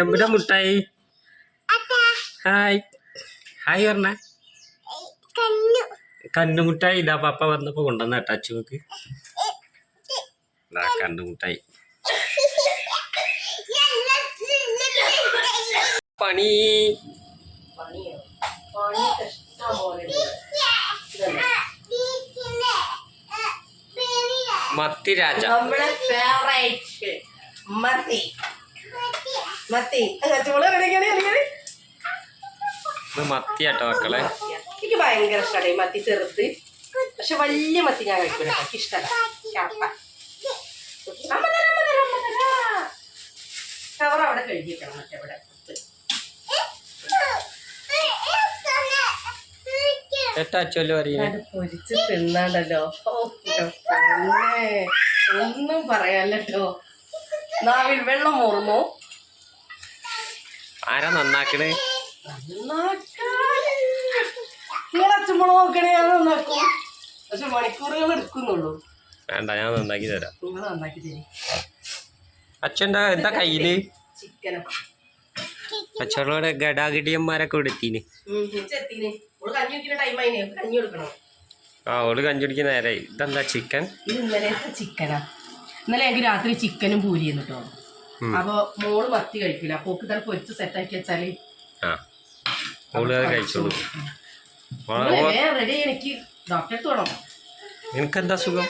എവിടെ മുട്ടായി? Hi. Hi പറഞ്ഞ. കണ്ണുമുട്ടായി ഇതാ പപ്പ വന്നപ്പോ കൊണ്ടുവന്ന അച്ചുവക്ക് ഇതാ കണ്ണുമുട്ടായി പണി. പണിയോ പണിയൊക്കെ ഇഷ്ടം പോലെ ഉണ്ട്. ഇതല്ലേ? മത്തി രാജ. നമ്മളെ ഫേവറേറ്റ് മത്തി. മത്തി. കളിക്കണേ ഇത് മത്തി കേട്ടോ മക്കളെ. എനിക്ക് ഭയങ്കര ഇഷ്ടമാണ് ഈ മത്തി ചെറുത്ത് പക്ഷെ വലിയ മത്തി ഞാൻ കഴിക്കൂല. എനിക്ക് ഇഷ്ടമല്ല. കവർ അവിടെ കഴുകിയിട്ടാണ് മറ്റെവിടെ പൊരിച്ച് തിന്നാണ്ടല്ലോ. ഒന്നും പറയാല്ലോ നാവിൽ വെള്ളം മൂർന്നു ആരാ നന്നാക്കണേ? നോക്കണേ ഞാൻ നന്നാക്കും. പക്ഷെ മണിക്കൂറുകൾ എടുക്കുന്നുള്ളൂ. വേണ്ട ഞാൻ നന്നാക്കി തരാം. നിങ്ങൾ നന്നാക്കി തരും. അച്ഛന്റെ എന്താ കയ്യിൽ? ചിക്കനും. അച്ഛനോട് ഗടാഗടിയന്മാരൊക്കെ എടുത്തിന് ആ ഓൾ കഞ്ഞി കുടിക്കുന്ന നേരായി. ഇതെന്താ ചിക്കൻ? ഇന്നലെ ചിക്കനാ. ഇന്നലെ എനിക്ക് രാത്രി ചിക്കനും പൂരിയും കേട്ടോ ഉം. അപ്പൊ മോൾ മത്തി കഴിക്കില്ല അപ്പൊ ഓക്ക് തന്നെ പൊരിച്ച് സെറ്റാക്കി വെച്ചാൽ കഴിച്ചോളൂ. റെഡി എനിക്ക് ഡോക്ടറെ വേണം നിനക്കെന്താ സുഖം?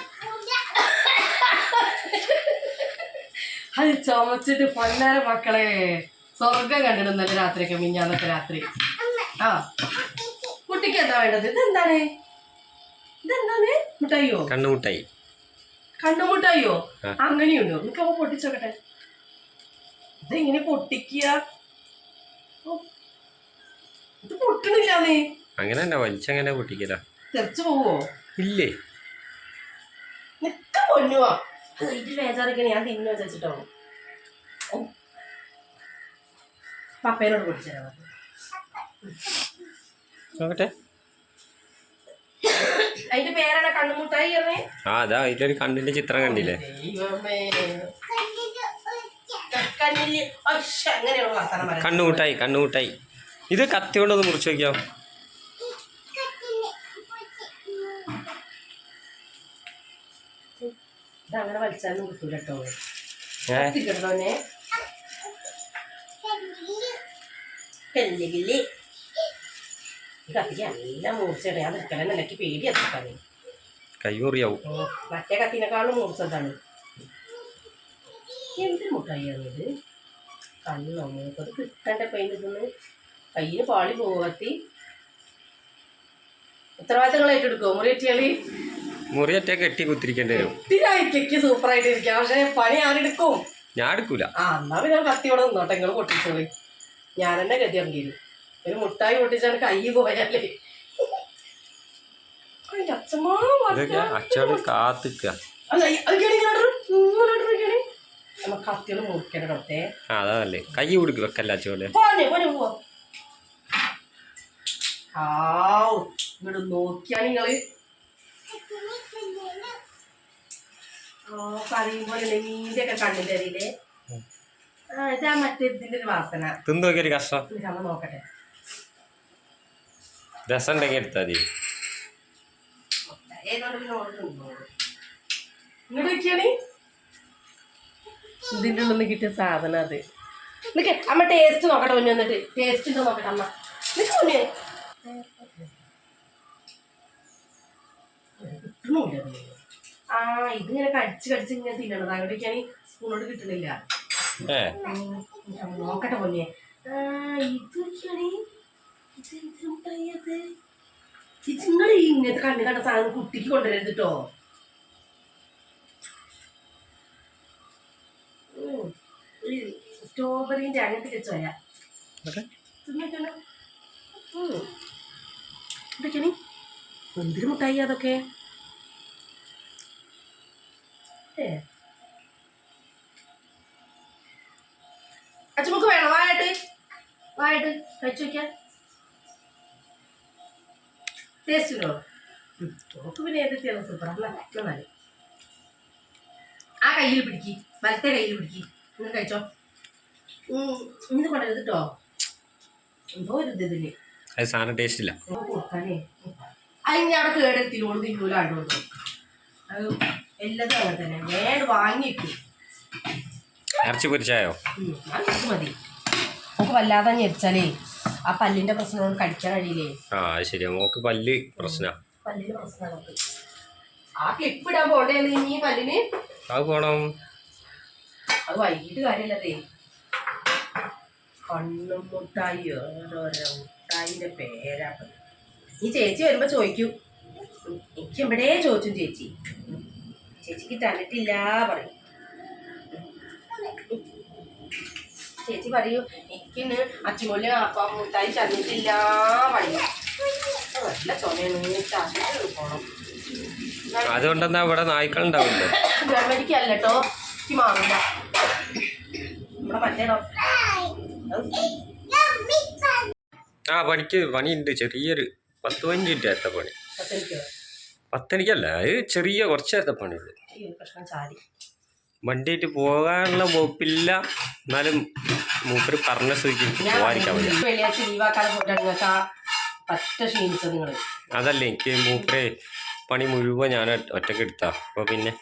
അത് ചുമച്ചിട്ട് പൊന്നാര മക്കളെ സ്വർഗം കണ്ടിടും ഇന്നലെ രാത്രിയൊക്കെ മിഞ്ഞാന്നത്തെ രാത്രി. ആ. കുട്ടിക്ക് എന്താ വേണ്ടത്? ഇതെന്താണ്? ഇതെന്താണ്? മിഠായിയോ കണ്ണുമുട്ടായി. കണ്ണുമുട്ടായിയോ. അങ്ങനെയുണ്ടോ? അവ പൊട്ടിച്ചോക്കട്ടെ. ഇതെങ്ങനെ പൊട്ടിക്കുക. ഇത് ഇത് നീ. അങ്ങനെ തന്നെ വലിച്ചങ്ങനെ പൊട്ടിക്കല? തെറിച്ചു പോവോ? ഇല്ലേ? നിക്ക പൊന്നുവാ. ഇത് ബേജാറിക്കണേ ഞാൻ തിന്നു വെച്ചിട്ടോ പപ്പേനോട് പൊട്ടിച്ചരാ നോക്കട്ടെ. അതിന്റെ പേരാണ് കണ്ണുമുട്ടായി ആ അതാ അതിലൊരു കണ്ണിന്റെ ചിത്രം കണ്ടില്ലേ? ദൈവമേ. കണ്ണിൽ അങ്ങനെയുള്ള വർത്താനം പറയാം കണ്ണുമുട്ടായി കണ്ണുമുട്ടായി ഇത് കത്തി കൊണ്ടൊന്ന് മുറിച്ച് നോക്കിയോ? ഇത് അങ്ങനെ വലിച്ചാലും കിട്ടൂല കേട്ടോ കിട്ടണോനെ കല്ലുകില്ലി കത്തിക്ക് നല്ല മൂർച്ചയാണ്. ഞാൻ നിൽക്കണേ നിലയ്ക്ക് പേടി എത്തിക്കാനേ കൈ മുറിയാവും. മറ്റേ കത്തിനേക്കാളും മൂർച്ചതാണ്. എന്ത് മുട്ടായിയാണ് ഇത് കണ്ണോ മൂക്കത് കിട്ടണ്ട പെയിന്റ് ഇതൊന്ന്? കയ്യിന് പാളി പോകത്തി കത്തി. ഉത്തരവാദിത്തങ്ങൾ ഏറ്റെടുക്കുമോ മുറി മുറിയറ്റ കെട്ടി കുത്തിരിക്കേണ്ടി വരും. ഇതിനായിട്ടേക്ക് സൂപ്പറായിട്ട് ഇരിക്കാം പക്ഷെ പണി ആരെടുക്കും ഞാൻ എടുക്കൂല. ആ എന്നാ പിന്നെ കത്തിയോടെ നിന്നോട്ടെ. നിങ്ങൾ പൊട്ടിച്ചോളി. ഞാൻ തന്നെ ഗതി ഇറങ്ങിയിരുന്നു ഒരു മുട്ടായി പൊട്ടിച്ചാണ് കൈ പോയാലേ. അച്ഛമാ അച്ഛമ്മാ കാത്തിക്കാ. കാത്തിക്കുക അല്ല അത് കേടി ഇടറ്. ഇങ്ങനെ ഇടറൊക്കെയാണ്. നമ്മ കത്തികൾ മുറിക്കണം ഡോക്ടറെ. ആ അതാ നല്ലേ കൈ കൊടുക്കുക വെക്കല്ല അച്ചോലെ പോനെ പോനെ പോവാ ആവ് ഇങ്ങോട്ട് നോക്കിയാ നിങ്ങൾ. ആ പറയുമ്പോ നീന്റെ ഒക്കെ കണ്ണിന്റെ അരിയിലെ ആ ഇതാ മറ്റേ ഇതിന്റെ ഒരു വാസന. നമ്മ നോക്കട്ടെ. രസം ഉണ്ടെങ്കിൽ എടുത്താൽ മതി. ഏതോണ്ട് പിന്നെ ഓർഡർ ഇങ്ങോട്ട് വെക്കാണ് ഇതിന്റെ ഉള്ളിൽ നിന്ന് കിട്ടിയ സാധനം അത്. നിക്ക് അമ്മ ടേസ്റ്റ് നോക്കട്ടെ മുന്നേ വന്നിട്ട്. ടേസ്റ്റ് ഉണ്ടോ നോക്കട്ടെ അമ്മ. നിക്ക് മുന്നേ ആ ഇതിങ്ങനെ കടിച്ച് കടിച്ച് ഇങ്ങനെ തിന്നണത്. അങ്ങോട്ട് ഈ സ്പൂണോട് കിട്ടണില്ല. നോക്കട്ടെ പൊന്നെ ആ ഇത് വെക്കാണ് ഇത് എന്ത് മുട്ടായി അത്? ഇത് ഇങ്ങനത്തെ കണ്ണു കണ്ട സാധനം കുട്ടിക്ക് കൊണ്ടുവരരുത് കേട്ടോ സ്ട്രോബെറിന്റെ വെച്ചോയ ഓക്കെ. ഇതൊക്കെയാണ് എന്തൊരു മുട്ടായി അതൊക്കെ? അച്ഛമുക്ക് വേണം? വായിട്ട് വായിട്ട് കഴിച്ചു നോക്കിയാ. ടേസ്റ്റ് ഉണ്ടോ? നമുക്ക് പിന്നെ ഏതൊക്കെയാണ് സൂപ്പർ നന്നായി ആ കയ്യിൽ പിടിക്കി. വലത്തെ കയ്യിൽ പിടിക്കി. നിങ്ങൾ കഴിച്ചോ? കേട്ടോ എന്തോ ഒരു ഇത് ഇതിൽ. അത് സാധനം ടേസ്റ്റ് ഇല്ല. അതിന് അവിടെ കേടെത്തിലോട് തിന്നൂലാണ്ടോ അത് എല്ലാതും അങ്ങനെ തന്നെ. വേണ്ട വാങ്ങിയിട്ടു. ഇറച്ചി പൊരിച്ചായോ? മതി. നമുക്ക് വല്ലാതെ ഞെരിച്ചാലേ ആ പല്ലിന്റെ പ്രശ്നം കഴിക്കാൻ കഴിയില്ലേ? ആ ശരി ശരിയാ. മോക്ക് പല്ല് പ്രശ്ന. പല്ലിന്റെ പ്രശ്നമാണ് നമുക്ക്. ആ ക്ലിപ്പ് ഇടാൻ പോണ്ടേ നീ പല്ലിന്? അത് പോണം. അത് വൈകിട്ട് കാര്യമല്ലതേ കണ്ണും മുട്ടായി ഓരോരോ മുട്ടായിന്റെ പേരാ ഈ ചേച്ചി വരുമ്പോ ചോദിക്കും. എനിക്ക് എവിടെ ചോദിച്ചു ചേച്ചി. ചേച്ചിക്ക് തന്നിട്ടില്ല പറയും. ചേച്ചി പറയൂ എനിക്കിന്ന് അച്ചുമൂല്യ അപ്പം മുട്ടായി തന്നിട്ടില്ല പറയും. നല്ല ചുമയാണ് ചാശ പോണം. അതുകൊണ്ടെന്നാ ഇവിടെ നായ്ക്കളുണ്ടാവില്ലേ? ഗവൺമെന്റിക്ക് അല്ലട്ടോ എനിക്ക് മാറില്ല നമ്മുടെ മറ്റേ ഡോക്ടർ. ആ പണിക്ക് പണിയുണ്ട്. ചെറിയൊരു പത്ത് പതിനഞ്ച് മിനിറ്റ് നേരത്തെ പണി. പത്തെനിക്കോ പത്തനിക്കല്ല അത് ചെറിയ കുറച്ച് നേരത്തെ പണിയുള്ളൂ. വണ്ടിയായിട്ട് പോകാനുള്ള വകുപ്പില്ല. എന്നാലും മൂപ്പര് പറഞ്ഞ സ്ഥിതിക്ക് പോകാതിരിക്കാൻ അതല്ല എനിക്ക് മൂപ്പരെ പണി മുഴുവൻ ഞാൻ ഒറ്റയ്ക്ക് എടുത്താ. അപ്പോൾ പിന്നെ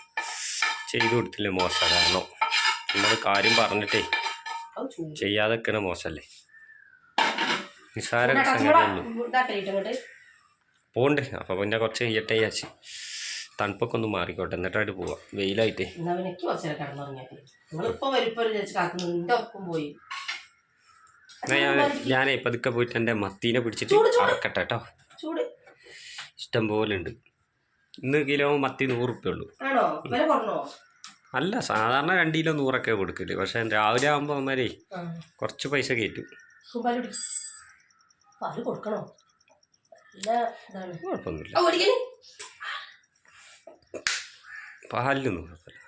ചെയ്തു കൊടുത്തില്ല മോശം. കാരണം നമ്മൾ കാര്യം പറഞ്ഞിട്ടേ ചൂട്. ചെയ്യാതൊക്കെ മോശമല്ലേ നിസ്സാര സംഗതിയുള്ളൂ പോണ്ട് അപ്പൊ പിന്നെ കുറച്ച് ചെയ്യട്ടെ വിചാരിച്ച് തണുപ്പൊക്കെ ഒന്ന് മാറിക്കോട്ടെ. എന്നിട്ടായിട്ട് പോവാം. വെയിലായിട്ടേ. ചേച്ചി ഞാനേ പതുക്കെ പോയിട്ട് എന്റെ മത്തീനെ പിടിച്ചിട്ട് ചൂട്, ചൂട്. അറക്കട്ടെ കേട്ടോ. ഇഷ്ടം പോലെ ഉണ്ട്. ഇന്ന് കിലോ മത്തി നൂറ് ഉള്ളൂ. കുറഞ്ഞോ? അല്ല സാധാരണ രണ്ട് കിലോ നൂറൊക്കെ കൊടുക്കൽ. പക്ഷെ രാവിലെ ആകുമ്പോൾ അമ്മരേ ആ. കുറച്ച് പൈസ കയറ്റും. കുഴപ്പമൊന്നുമില്ല. പാലിലൊന്നും കുഴപ്പമില്ല.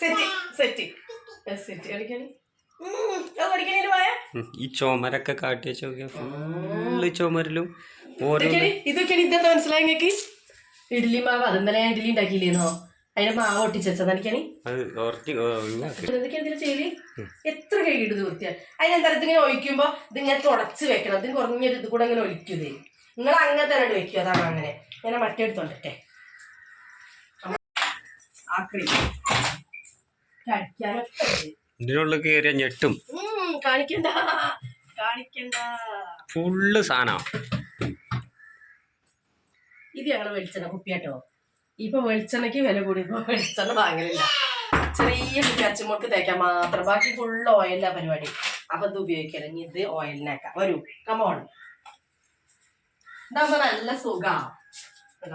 Set set. സെറ്റ്. കളിക്കണേ പോയ ഉം. ഈ ചുമരൊക്കെ കാട്ടി വെച്ച് നോക്കിയാൽ ഫുള്ള് ചുമരിലും ഓരോ ഇതൊക്കെയാണ് ഇതെന്താ മനസ്സിലായി നിങ്ങൾക്ക് ഇഡ്ഡലി മാവ്. അത് ഇന്നലെ ഇഡ്ഡലി ഉണ്ടാക്കിയില്ലേന്നോ? അതിന്റെ മാവ് ഇതിൽ ചെയ്യൽ? എത്ര കൈകിട്ട് തീർത്തിയാ അതിനെന്താ ഇതിങ്ങനെ ഒഴിക്കുമ്പോ ഇതിങ്ങനെ തുടച്ച് വെക്കണം. ഇതിന് കുറഞ്ഞൊരു ഇത് കൂടെ ഇങ്ങനെ ഒഴിക്കുന്നത് നിങ്ങൾ അങ്ങനെ തന്നെ ഒഴിക്കും അതാണ് അങ്ങനെ. ഞാൻ മറ്റേ എടുത്തോണ്ടേ. ഇതിനുള്ളിൽ കയറിയ ഞെട്ടും. കാണിക്കണ്ട. കാണിക്കണ്ട. ഫുള്ള് സാധനമാണ് ഇത് ഞങ്ങൾ വെളിച്ചെണ്ണ കുപ്പിയാട്ടോ. ഇപ്പൊ വെളിച്ചെണ്ണയ്ക്ക് വില കൂടി. വെളിച്ചെണ്ണ വാങ്ങലില്ല. ചെറിയ കുപ്പി അച്ചുമുൾക്ക് തേക്കാൻ മാത്രം. ബാക്കി ഫുള്ള് ഓയിലാ പരിപാടി. അപ്പൊ ഇത് ഉപയോഗിക്കല ഇനി ഇത് ഓയിലിനേക്കാം വരൂ. കമോൺ ഇതാകുമ്പോ നല്ല സുഖാ.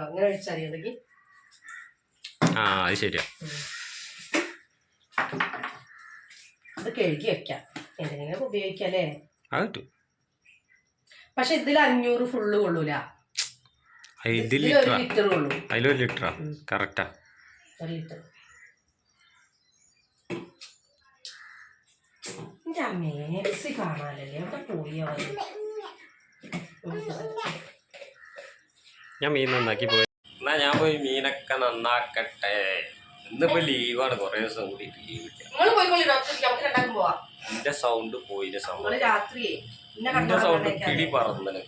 അങ്ങനെ ഒഴിച്ചാൽ മതി. ആ അത് ശരിയാ. അത് കഴുകി വെക്കാം. എന്തെങ്കിലും ഉപയോഗിക്കാം അല്ലേ പക്ഷെ ഇതിൽ അഞ്ഞൂറ് ഫുള്ള് കൊള്ളൂല. ലിറ്റർ കൊള്ളൂ. അതിലൊരു ലിറ്ററാ. കറക്റ്റാ. ഒരു ലിറ്റർ. കാണാനല്ലേ? പോയി ഞാൻ മീൻ നന്നാക്കി പോയി. എന്നാ ഞാൻ പോയി മീനൊക്കെ നന്നാക്കട്ടെ. ഇന്നിപ്പോ ലീവാണ് കുറേ ദിവസം കൂടി ലീവ് കിട്ടിയ നിങ്ങൾ പോയിക്കോളി ഡോക്ടർ നമുക്ക് രണ്ടാക്കും പോവാം. എന്റെ സൗണ്ട് പോയിന്റെ സൗണ്ട് എന്റെ സൗണ്ട് കിളി പറന്നന്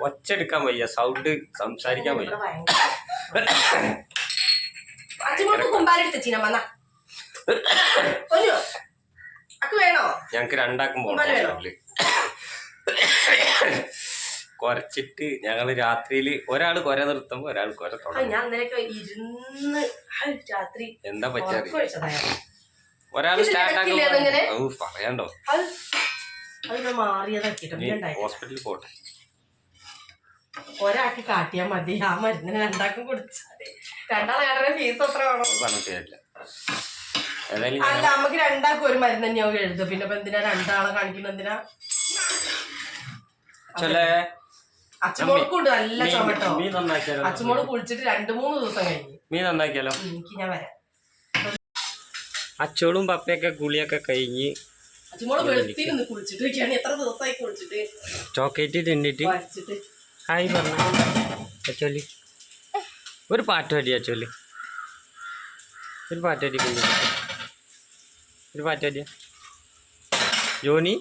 ഒച്ചെടുക്കാൻ വയ്യ സൗണ്ട് സംസാരിക്കാൻ വയ്യ. ഞങ്ങക്ക് രണ്ടാക്കും പോകണം കുറച്ചിട്ട് ഞങ്ങൾ രാത്രിയിൽ ഒരാൾ കൊര നിർത്തുമ്പോ ഒരാൾ കൊര തുടങ്ങും. എന്താ ഞാൻ. ഒരാൾ? സ്റ്റാർട്ട് പറയാണ്ടോ? ഹോസ്പിറ്റലിൽ പോട്ടെ. ഒരാൾക്ക് കാട്ടിയാൽ മതി. ആ മരുന്നിന് രണ്ടാക്കും കുടിച്ചാൽ രണ്ടാളെ ഫീസ് എത്ര വേണം. അത് പറഞ്ഞിട്ട് കാര്യമില്ല. അല്ല നമുക്ക് രണ്ടാക്കും ഒരു മരുന്ന് തന്നെയാവും എഴുതും പിന്നെ ഇപ്പൊ എന്തിനാ രണ്ടാളെ കാണിക്കുന്ന എന്തിനാ? അച്ഛമോൾക്കും ഉണ്ട് നല്ല ചുമട്ടോ. അച്ഛമോൾ കുളിച്ചിട്ട് രണ്ടു മൂന്ന് ദിവസം കഴിഞ്ഞു. മീൻ നന്നാക്കിയാലോ? എനിക്ക് ഞാൻ വരാം. അച്ചോളും പപ്പയൊക്കെ കുളിയൊക്കെ കഴിഞ്ഞ് ചോക്ലേറ്റ് തിന്നിട്ട്. ഹായ് പറഞ്ഞു. അച്ചോലി. ഒരു പാട്ട് അടിയാ അച്ചോലി. ഒരു പാട്ട് കുഞ്ഞു ഒരു പാട്ട് അടിയാ ജോണി?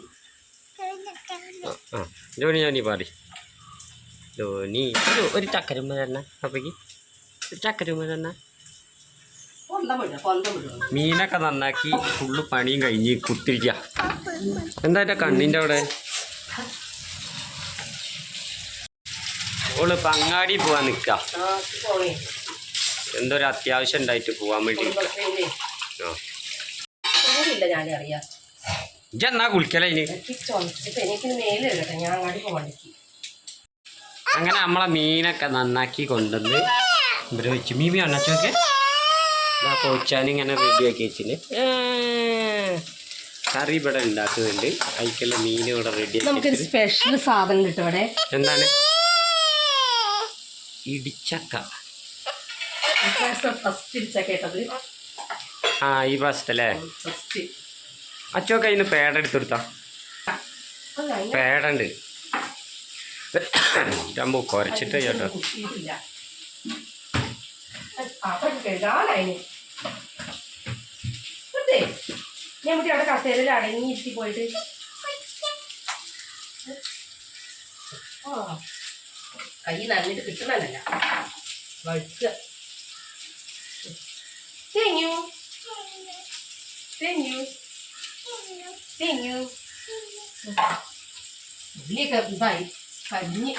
ആ, ജോണി ജോണി പാടി. ജോണി. ഒരു ചക്കരുമ്പ തന്നെ അപ്പക്ക് ഒരു ചക്കരുമ്പ തന്നെ മീനൊക്കെ നന്നാക്കി ഫുള്ള് പണിയും കഴിഞ്ഞ് കുത്തിരിക്കുക എന്താ എന്റെ കണ്ണിന്റെ അവിടെ? ഓൾ പങ്ങാടി പോവാ പോവാൻ നിൽക്ക ആ പോണേ എന്തോ ഒരു അത്യാവശ്യം ഉണ്ടായിട്ട് പോവാൻ വേണ്ടി ഇജ്ജ എന്നാ കുളിക്കല ഇനി? അങ്ങനെ നമ്മളെ മീനൊക്കെ നന്നാക്കി കൊണ്ടുവന്ന് ഇവരെ വെച്ച്. മീമി അണ്ണച്ചോക്കെ കൊച്ചാൻ ഇങ്ങനെ റെഡിയാക്കി വെച്ചിന്. കറി ഇവിടെ ഉണ്ടാക്കുന്നുണ്ട്. അതിക്കുള്ള മീൻ ഇവിടെ നമുക്കൊരു വെച്ചിട്ട് സ്പെഷ്യൽ സാധനം കിട്ടും ഇവിടെ എന്താണ്? ഇടിച്ചക്ക. ഫസ്റ്റ് ആ ഈ ഫസ്റ്റ് അച്ചോ അതിന് പേട എടുത്തെടുത്താ പേടുണ്ട് രമ്പോ കുറച്ചിട്ട് ചേട്ടോ കുത്തിയിട്ടില്ല അപ്പം കഴുകാനായിന് കുത്തേ ഞാൻ കുട്ടി അവിടെ കസേരയിൽ അടങ്ങിയിരുത്തി പോയിട്ട് ആ കൈ നനഞ്ഞിട്ട് കിട്ടുന്നല്ല വഴുക്കുക തേങ്ങു തേങ്ങു തേങ്ങു ഉള്ളിയൊക്കെ ഇതായി കരിഞ്ഞ്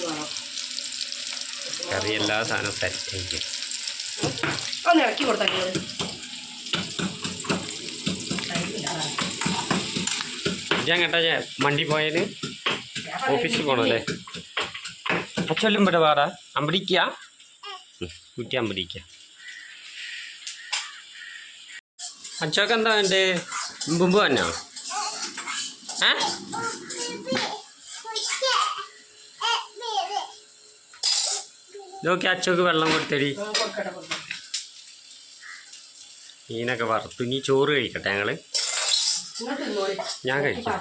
വേണം. കറി എല്ലാ സാധനവും സെറ്റ് ആയിരിക്കും ഒന്ന് ഇറക്കി കൊടുത്താൽ ഇജങ്ങട്ടാ മണ്ടി പോയതിന് ഓഫീസിൽ പോകണല്ലേ അച്ചൊല്ലും ഇവിടെ വേറെ അമ്പടിക്ക കുറ്റി അമ്പടിക്ക അച്ചോക്ക് എന്താ വേണ്ടേ? മുമ്പ് തന്നെയോ ഏ നോക്കി അച്ചോക്ക് വെള്ളം കൊടുത്തടി. മീനൊക്കെ വറുത്തു. ഇനി ചോറ് കഴിക്കട്ടെ ഞങ്ങൾ? ഞാൻ കഴിക്കും.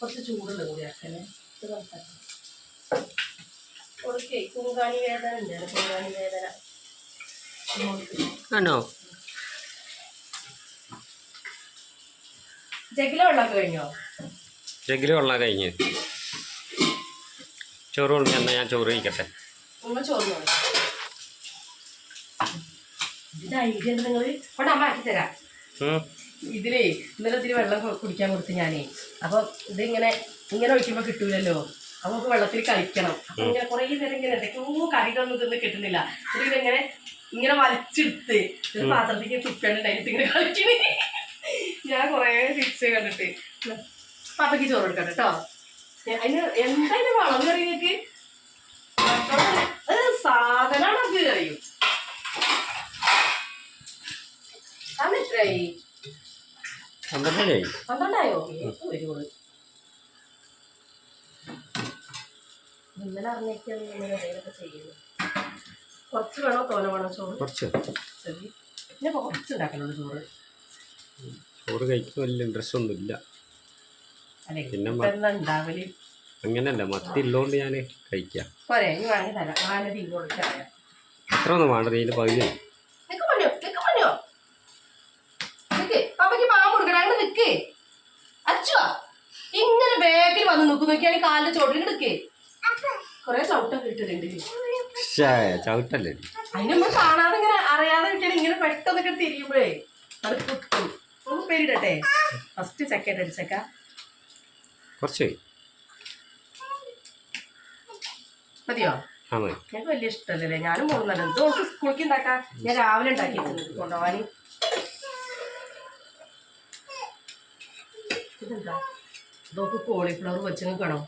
കുറച്ച് ചൂടുള്ള കൂടി സംസാരിക്കാം കൊടുക്കേ. കുങ്കാണി വേദന ഉണ്ട്. കുങ്കാണി വേദന. ആണോ ജഗിലെ വെള്ളമൊക്കെ കഴിഞ്ഞോ? ജഗിൽ വെള്ളം കഴിഞ്ഞ്. ചോറ് കൊണ്ട് എന്നാ ഞാൻ ചോറ് കഴിക്കട്ടെ. ചോറ്. ഇതിലേ ഇന്നലെ ഇത്തിരി വെള്ളം കുടിക്കാൻ കൊടുത്തു ഞാനേ. അപ്പൊ ഇതിങ്ങനെ ഇങ്ങനെ ഒഴിക്കുമ്പോ കിട്ടൂലല്ലോ. അപ്പൊ നമുക്ക് വെള്ളത്തിൽ കളിക്കണം. അപ്പൊ ഇങ്ങനെ കുറേ നേരം ഇങ്ങനെ എന്തൊക്കെയോ കറികളൊന്നും ഇതൊന്നും കിട്ടുന്നില്ല. ഇതിങ്ങനെ ഇങ്ങനെ വലിച്ചെടുത്ത് ഒരു പാത്രത്തേക്ക് തുപ്പിയാണ്ടായിട്ട് ഇങ്ങനെ കളിക്കണേ ഞാൻ കുറേ തിരിച്ച് കണ്ടിട്ട്. പാപ്പയ്ക്ക് ചോറ് കൊടുക്കട്ടെ കേട്ടോ അതിന് എന്തായാലും വളം കറി നിങ്ങൾക്ക് സാധനമാണ് അത് അറിയും? അന്ന് എത്രയായി പന്ത്രണ്ടായോ? വരുമോ ഇന്നലെ അറിഞ്ഞേക്കാണ് ഇങ്ങനെ എന്തെങ്കിലുമൊക്കെ ചെയ്യുന്നു. കുറച്ച് വേണോ തോന വേണോ ചോറ്. കുറച്ച്. ശരി. ഞാൻ കുറച്ച് ഉണ്ടാക്കലുള്ളൂ ചോറ് ചോറ് കഴിക്കാൻ വലിയ ഇൻട്രസ്റ്റ് ഒന്നുമില്ല. പിന്നെ ഉണ്ടാവൽ? അങ്ങനല്ല മത്തി ഉള്ളതുകൊണ്ട് ഞാൻ കഴിക്കാം. പോരെ ഇനി വാങ്ങി തരാം. വാങ്ങി തീ കൊടുക്കാം അത്ര ഒന്നും വേണ്ട നീൽ പകുതി ഇങ്ങനെ ബാഗിൽ വന്ന് നോക്കി. നോക്കിയാൽ കാലിന്റെ ചോട്ടിൽ എടുക്കേ കൊറേ ചവിട്ടൊക്കെ ഇട്ടിട്ടുണ്ട്. ശ്ശേ, ചവിട്ടല്ലേ അതിന് നമ്മൾ കാണാതെ ഇങ്ങനെ അറിയാതെ കിട്ടിയാൽ ഇങ്ങനെ പെട്ടെന്നൊക്കെ തിരിയുമ്പോഴേ അത് കുത്തും. ഒന്ന് പേരിടട്ടെ. ഫസ്റ്റ് ചക്ക അടിച്ചക്ക. കുറച്ച് മതിയോ? ഞങ്ങൾക്ക് വലിയ ഇഷ്ടമല്ലേ ഞാനും പോകുന്നല്ലോ ഇത് നമുക്ക് സ്കൂളിലേക്ക് ഉണ്ടാക്കാം. ഞാൻ രാവിലെ ഉണ്ടാക്കി കൊണ്ടുപോവാൻ ഇതെന്താ? ഇതൊക്കെ കോളിഫ്ലവർ വെച്ച് നിൽക്കണോ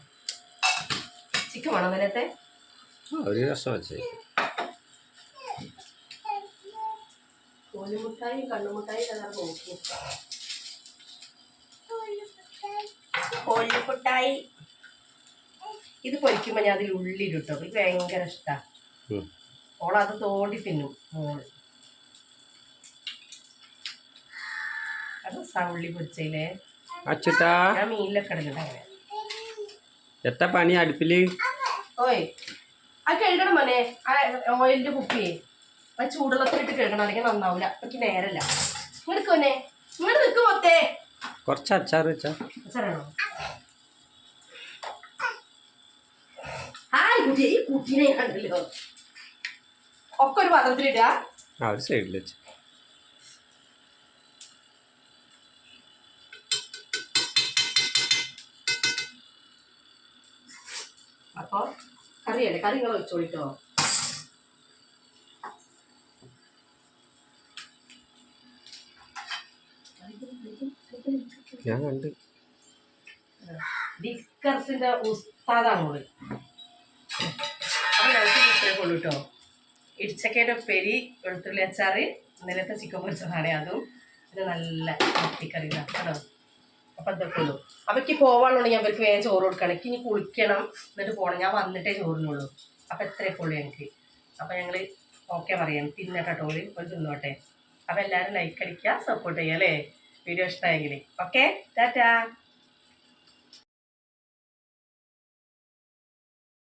ചിക്കൻ വേണം നേരത്തെ ഒരു രസം വെച്ചേ. കോലിമുട്ടായി കണ്ണുമുട്ടായി കോലിമുട്ടായി ഇത് പൊരിക്കുമ്പോൾ ഞാൻ അതിൽ ഉള്ളി ഇട്ടോ എനിക്ക് ഭയങ്കര ഇഷ്ടമാണ് ഉം. ഓളത് തോണ്ടി തിന്നും മോൾ. അത് രസാ ഉള്ളി പൊരിച്ചയിലേ അച്ചുട്ടാ. ഞാൻ മീനിലൊക്കെ ഇടുന്നുണ്ട് എത്ര പണി അടുപ്പിൽ? ഓയ്. അത് കഴുകണം മോനെ. ആ ഓയിലിന്റെ കുപ്പിയെ. ആ ചൂടുള്ളത്തിലിട്ട് കഴുകണം. അല്ലെങ്കിൽ നന്നാവൂല. എനിക്ക് നേരല്ല. ഇങ്ങോട്ട് മോനെ. ഇങ്ങോട്ട് നിൽക്കും മൊത്തേ. കുറച്ച് അച്ചാർ വെച്ചാ. അച്ചാറാണോ? ആ ഈ കുട്ടീനെ കണ്ടല്ലോ ഒക്കെ ഒരു പാത്രത്തിലിട്ടാ ആ ഒരു സൈഡിൽ വെച്ച്. കറിയല്ലേ? കറി നിങ്ങൾ വെച്ചോളിട്ടോ. ഞാൻ കണ്ട്. ഡിക്കർസിന്റെ ഉസ്താദാണ് ഓൾ. അപ്പൊ ഞങ്ങൾക്ക് ഇത്രേ കൊള്ളു കേട്ടോ ഇടിച്ചക്കയുടെ പെരി വെളുത്തുള്ളി അച്ചാറ് ഇന്നലത്തെ ചിക്കൻ പൊരിച്ചതാണ് അതും പിന്നെ നല്ല കത്തിക്കറി കേട്ടോ അപ്പൊ ഇതൊക്കെ ഉള്ളൂ അവർക്ക് പോവാനുള്ളൂ. ഞാൻ അവർക്ക് വേഗം ചോറ് കൊടുക്കണം എനിക്ക് ഇനി കുളിക്കണം എന്നിട്ട് പോകണം ഞാൻ വന്നിട്ടേ ചോറിനുള്ളൂ. അപ്പൊ എത്രയൊക്കെ ഉള്ളൂ എനിക്ക് അപ്പൊ ഞങ്ങൾ ഓക്കെ പറയാം. തിന്നട്ടെ കേട്ടോ ഒരു തിന്നോട്ടെ. അപ്പൊ എല്ലാവരും ലൈക്ക് അടിക്കുക സപ്പോർട്ട് ചെയ്യുക അല്ലേ? വീഡിയോ ഇഷ്ടമായെങ്കിൽ. ഓക്കെ? ടാറ്റാ.